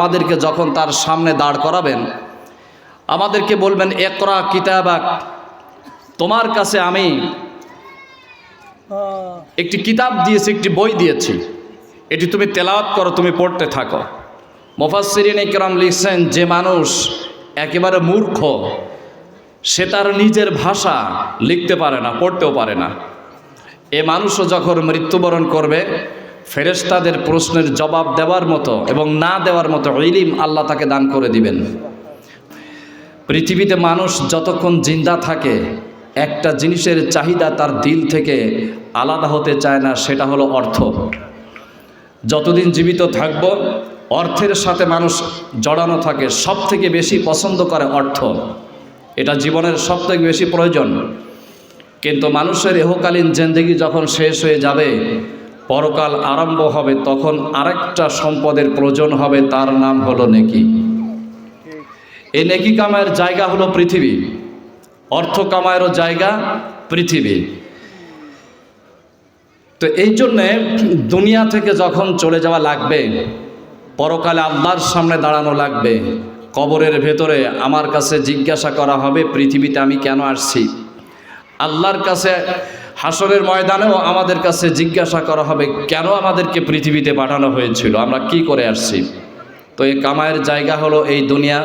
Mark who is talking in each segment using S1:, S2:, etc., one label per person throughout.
S1: আমাদেরকে যখন তার সামনে দাঁড় করাবেন, আমাদেরকে বলবেন, একরা কিতাবাক, তোমার কাছে আমি একটি কিতাব দিয়েছি, একটি বই দিয়েছি। এটি তুমি তেলাওয়াত করো, তুমি পড়তে থাকো। মোফাসিরিন ইকরাম লিখছেন, যে মানুষ একেবারে মূর্খ, সে তার নিজের ভাষা লিখতে পারে না, পড়তেও পারে না। এ মানুষও যখন মৃত্যুবরণ করবে ফেরেশতাদের প্রশ্নের জবাব দেওয়ার মতো এবং না দেওয়ার মতো ইলিম আল্লাহ তাকে দান করে দিবেন। পৃথিবীতে মানুষ যতক্ষণ জিন্দা থাকে, একটা জিনিসের চাহিদা তার দিল থেকে আলাদা হতে চায় না, সেটা হলো অর্থ। যতদিন জীবিত থাকব, অর্থের সাথে মানুষ জড়ানো থাকে সব থেকে বেশি পছন্দ করে অর্থ। এটা জীবনের সব থেকে বেশি প্রয়োজন। কিন্তু মানুষের এহকালীন জেন্দেগি যখন শেষ হয়ে যাবে পরকাল আরম্ভ হবে, তখন আরেকটা সম্পদের প্রয়োজন হবে, তার নাম হলো নেকি। এই নেকি কামায়ের জায়গা হলো পৃথিবী, অর্থ কামায়েরও জায়গা পৃথিবী। তো এই জন্যে দুনিয়া থেকে যখন চলে যাওয়া লাগবে, পরকালে আল্লাহর সামনে দাঁড়ানো লাগবে, কবরের ভেতরে আমার কাছে জিজ্ঞাসা করা হবে, পৃথিবীতে আমি কেন আসছি? আল্লাহর কাছে হাসরের ময়দানেও আমাদের কাছে জিজ্ঞাসা করা হবে, কেন আমাদেরকে পৃথিবীতে পাঠানো হয়েছিল? আমরা কি করে আসছি? তো এই কামায়ের জায়গা হলো এই দুনিয়া।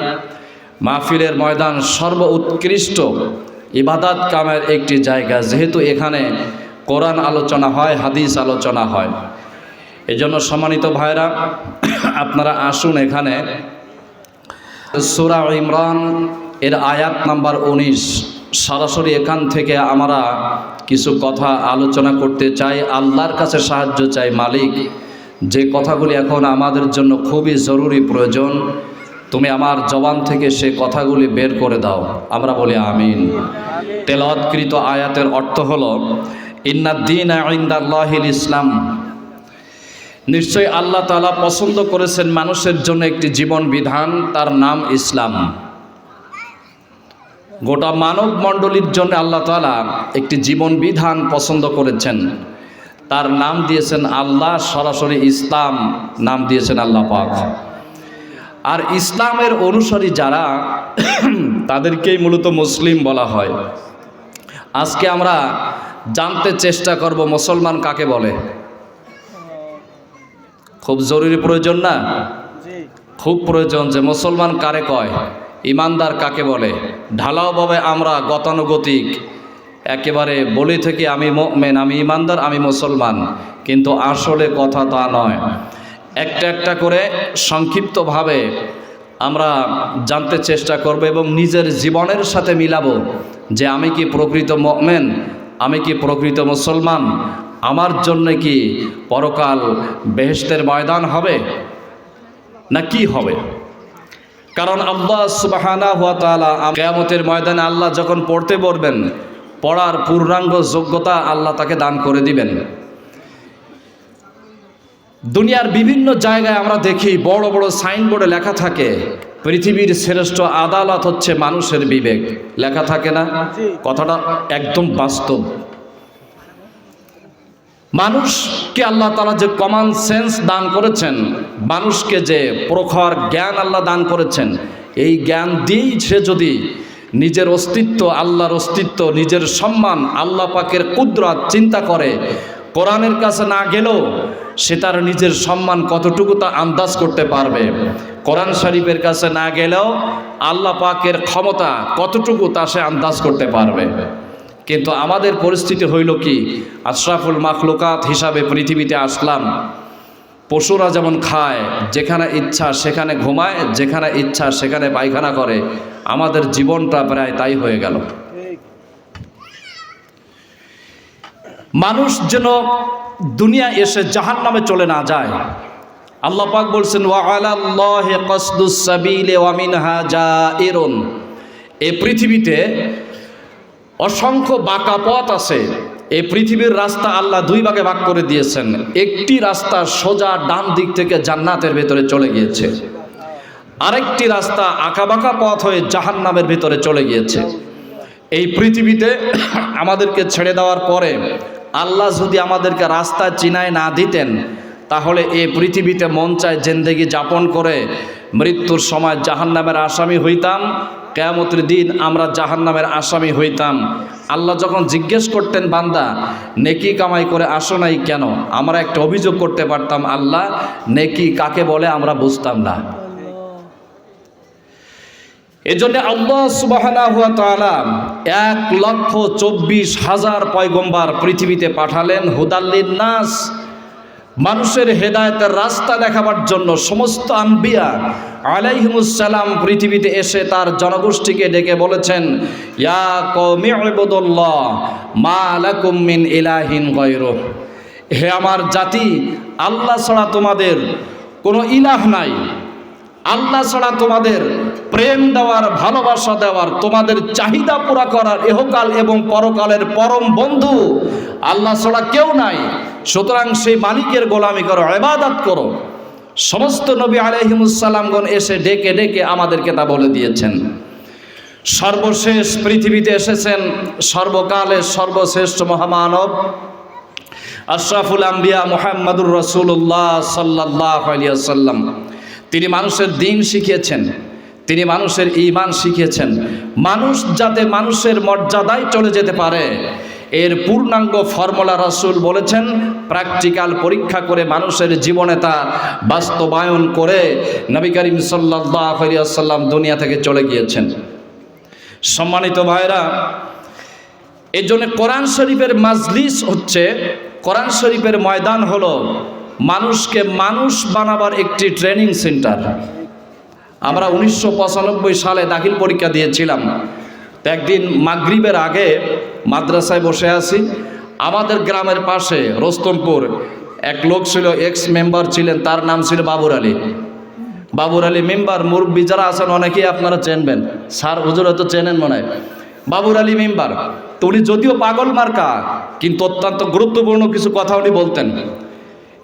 S1: মাহফিলের ময়দান সর্ব উৎকৃষ্ট ইবাদাত কামের একটি জায়গা। যেহেতু এখানে কোরআন আলোচনা হয়, হাদিস আলোচনা হয়। এজন্য সম্মানিত ভাইরা আপনারা আসুন এখানে। সুরা ইমরান এর আয়াত নাম্বার উনিশ। সরাসরি এখান থেকে আমরা কিছু কথা আলোচনা করতে চাই। আল্লাহর কাছে সাহায্য চাই মালিক। যে কথাগুলি এখন আমাদের জন্য খুবই জরুরি প্রয়োজন, তুমি আমার জবান থেকে সে কথাগুলি বের করে দাও। আমরা বলি আমিন। তেলাওয়াতকৃত আয়াতের অর্থ হলো ইন্নাদ্দিন আইন্দাল্লাহিল ইসলাম। নিশ্চয়ই আল্লাহ তাআলা পছন্দ করেছেন মানুষের জন্য একটি জীবন বিধান, তার নাম ইসলাম। গোটা মানব মণ্ডলীর জন্য আল্লাহ তাআলা একটি জীবন বিধান পছন্দ করেছেন। তার নাম দিয়েছেন আল্লাহ সরাসরি ইসলাম নাম দিয়েছেন আল্লাহ পাক। আর ইসলামের অনুসারী যারা তাদেরকেই মূলত মুসলিম বলা হয়। আজকে আমরা জানতে চেষ্টা করব মুসলমান কাকে বলে। খুব জরুরি প্রয়োজন না? খুব প্রয়োজন যে মুসলমান কারে কয়। ইমানদার কাকে বলে? ঢালাওভাবে আমরা গতানুগতিক। একেবারে বলে থেকে আমি মেন আমি ইমানদার, আমি মুসলমান। কিন্তু আসলে কথা তা নয়। একটা একটা করে সংক্ষিপ্তভাবে আমরা জানতে চেষ্টা করব এবং নিজের জীবনের সাথে মিলাবো যে আমি কি প্রকৃত মেন আমি কি প্রকৃত মুসলমান? আমার জন্য কি পরকাল বেহেস্তের ময়দান হবে? না কি হবে? কারণ আল্লাহ সুবাহানা হুয়া তালা কেয়ামতের ময়দানে আল্লাহ যখন পড়তে পড়বেন পড়ার পূর্ণাঙ্গ যোগ্যতা আল্লাহ তাকে দান করে দিবেন। দুনিয়ার বিভিন্ন জায়গায় আমরা দেখি বড় বড় সাইনবোর্ডে লেখা থাকে পৃথিবীর শ্রেষ্ঠ আদালত হচ্ছে মানুষের বিবেক। লেখা থাকে না? কথাটা একদম বাস্তব। মানুষকে আল্লাহ তালা যে কমন সেন্স দান করেছেন, মানুষকে যে প্রখর জ্ঞান আল্লাহ দান করেছেন, এই জ্ঞান দিয়েই সে যদি নিজের অস্তিত্ব, আল্লাহর অস্তিত্ব, নিজের সম্মান, আল্লাহ পাকের কুদরত চিন্তা করে, কোরআনের কাছে না গেলেও সে তার নিজের সম্মান কতটুকু তা আন্দাজ করতে পারবে? কোরআন শরীফের কাছে না গেলেও আল্লাহ পাকের ক্ষমতা কতটুকু তা সে আন্দাজ করতে পারবে? কিন্তু আমাদের পরিস্থিতি হইল কি? আশরাফুল মাখলুকাত হিসাবে পৃথিবীতে আসলাম। পশুরা যেমন খায়, যেখানে ইচ্ছা সেখানে ঘুমায়, যেখানে ইচ্ছা সেখানে পায়খানা করে। আমাদের জীবনটা প্রায় তাই হয়ে গেল। মানুষ যেন দুনিয়া এসে জাহান নামে চলে না যায়। আল্লাহ পাক বলছেন ওয়া মিনহা জাইরুন। পৃথিবীতে অসংখ্য বাঁকা পথ আছে। এই পৃথিবীর রাস্তা আল্লাহ দুই ভাগে ভাগ করে দিয়েছেন। একটি রাস্তা সোজা ডান দিক থেকে জান্নাতের ভেতরে চলে গিয়েছে। আরেকটি রাস্তা আঁকাবাঁকা পথ হয়ে জাহান নামের ভিতরে চলে গিয়েছে। এই পৃথিবীতে আমাদেরকে ছেড়ে দেওয়ার পরে আল্লাহ যদি আমাদেরকে রাস্তা চিনায় না দিতেন, তাহলে এই পৃথিবীতে মন চায় জেন্দেগি যাপন করে মৃত্যুর সময় জাহান্নামের আসামি হইতাম কেয়ামতের দিন আমরা জাহান্নামের আসামি হইতাম। আল্লাহ যখন জিজ্ঞেস করতেন, বান্দা, নেকি কামাই করে আসো নাই কেন? আমরা একটা অভিযোগ করতে পারতাম, আল্লাহ, নেকি কাকে বলে আমরা বুঝতাম না। এজন্য আল্লাহ সুবাহানা হুয়া তাআলা এক লক্ষ চব্বিশ হাজার পয়গম্বার পৃথিবীতে পাঠালেন হুদাল্লিন নাস। মানুষের হেদায়েতের রাস্তা দেখাবার জন্য সমস্ত আম্বিয়া আলাইহিমুসসালাম পৃথিবীতে এসে তার জনগোষ্ঠীকে ডেকে বলেছেন, ইয়া কওমি ইবুদুল্লাহ, মা ইলাহিন গায়রুহ হে আমার জাতি, আল্লাহ ছাড়া তোমাদের কোনো ইলাহ নাই। আল্লাহ ছাড়া তোমাদের প্রেম দেওয়ার, ভালোবাসা দেওয়ার, তোমাদের চাহিদা পুরা করার, এহকাল এবং পরকালের পরম বন্ধু আল্লাহ ছাড়া কেউ নাই। সুতরাং সেই মালিকের গোলামি করো এবাদাত করো। সমস্ত নবী আলহিমুসাল্লামগণ এসে ডেকে ডেকে আমাদেরকে তা বলে দিয়েছেন। সর্বশেষ পৃথিবীতে এসেছেন সর্বকালের সর্বশ্রেষ্ঠ মহামানব আশরাফুল আম্বিয়া মোহাম্মদুর রসুল্লাহ সাল্লাহ আলিয়াল্লাম তিনি মানুষের দিন শিখিয়েছেন, তিনি মানুষের ইমান শিখিয়েছেন। মানুষ যাতে মানুষের মর্যাদায় চলে যেতে পারে এর পূর্ণাঙ্গ ফর্মুলা রাসূল বলেছেন, প্র্যাকটিক্যাল পরীক্ষা করে মানুষের জীবনে তা বাস্তবায়ন করে নবী করিম সাল্লাহ আলিয়াল্লাম দুনিয়া থেকে চলে গিয়েছেন। সম্মানিত ভাইরা এই জন্য কোরআন শরীফের মাজলিস হচ্ছে, কোরআন শরীফের ময়দান হলো মানুষকে মানুষ বানাবার একটি ট্রেনিং সেন্টার। আমরা উনিশশো পঁচানব্বই সালে দাখিল পরীক্ষা দিয়েছিলাম। একদিন মাগরিবের আগে মাদ্রাসায় বসে আছি। আমাদের গ্রামের পাশে রোস্তমপুর এক লোক ছিল এক্স মেম্বার ছিলেন, তার নাম ছিল বাবুর আলী। বাবুর আলী মেম্বার, মুরব্বী যারা আছেন অনেকেই আপনারা চেনবেন। স্যার, হুজুর হয়তো চেনেন মনে হয়। বাবুর আলী মেম্বার, তো উনি যদিও পাগল মার্কা, কিন্তু অত্যন্ত গুরুত্বপূর্ণ কিছু কথা উনি বলতেন।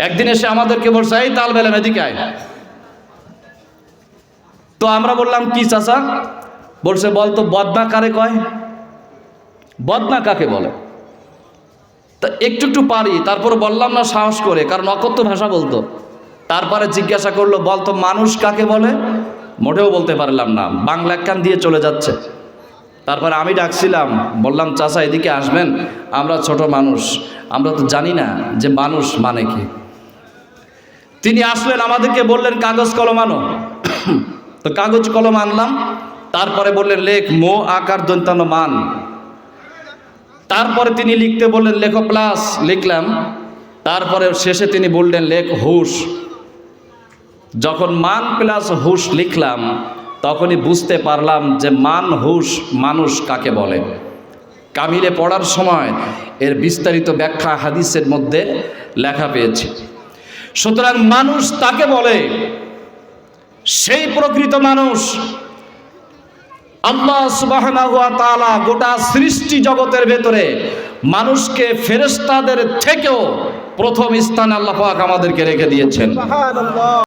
S1: একদিন এসে আমাদেরকে বলছে, এই তাল বেলাম এদিকে আয়। তো আমরা বললাম, কি চাচা? বলছে বলতো বদনা কারে কয়? বদনা কাকে বলে? তা একটু একটু পারি, তারপর বললাম না, সাহস করে, কারণ অকথ্য ভাষা বলতো। তারপরে জিজ্ঞাসা করল বলতো মানুষ কাকে বলে? মোটেও বলতে পারলাম না, বাংলা কান দিয়ে চলে যাচ্ছে। তারপরে আমি ডাকছিলাম, বললাম, চাচা, এদিকে আসবেন, আমরা ছোট মানুষ, আমরা তো জানি না যে মানুষ মানে কি। তিনি আসলেন, আমাদেরকে বললেন, কাগজ কলম আনো। তো কাগজ কলম আনলাম, তারপরে বললেন, লেখ, মো, আকার, দন্তানো মান। তারপরে তিনি লিখতে বললেন, লেখ প্লাস লিখলাম। তারপরে শেষে তিনি বললেন, লেখ হুশ। যখন মান প্লাস হুশ লিখলাম, তখনই বুঝতে পারলাম যে মান হুশ মানুষ কাকে বলে। কামিলে পড়ার সময় এর বিস্তারিত ব্যাখ্যা হাদিসের মধ্যে লেখা পেয়েছে। সুতরাং মানুষ তাকে বলে, সেই প্রকৃত মানুষ আল্লাহ সুবাহ গোটা সৃষ্টি জগতের ভেতরে মানুষকে ফেরেস্তাদের থেকেও প্রথম স্থানে আল্লাহ আমাদেরকে রেখে দিয়েছেন।